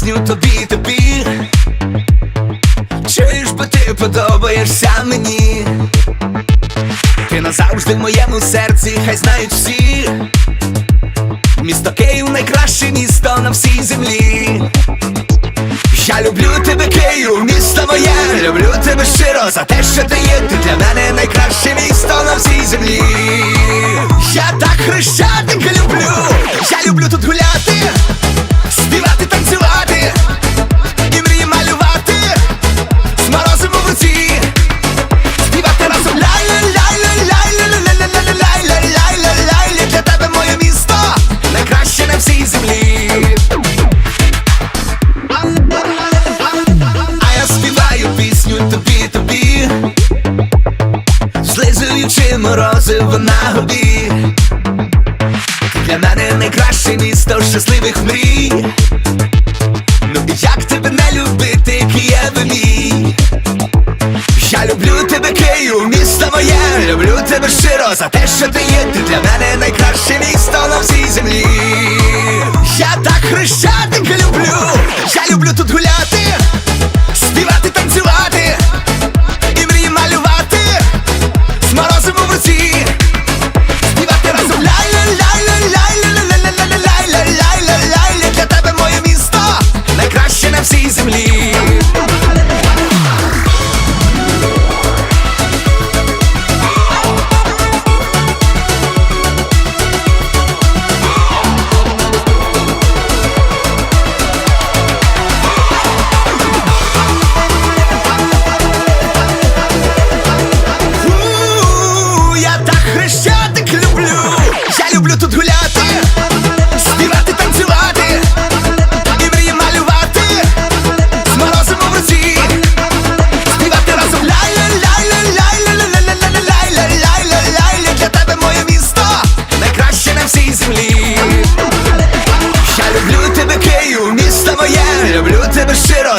пісню тобі тобі Чуєш, бо ти подобаєшся мені, ти назавжди в моєму серці, хай знають всі. Місто Київ найкраще місто на всій землі. Я люблю тебе, Київ, місто моє, люблю тебе щиро за те, що ти є, ти для мене найкраще місто на всій землі. Я так хрещатик люблю, я люблю тут гуляти. Морозиво на губі. Для мене найкраще місто щасливих мрій. Ну як тебе не любити, Києве мій? Я люблю тебе, Київ, місто моє, люблю тебе щиро за те, що ти є. Ти для мене найкраще місто на всій землі. Я так хрещатик люблю, я люблю тут гуляти,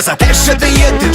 за те, що ти є ти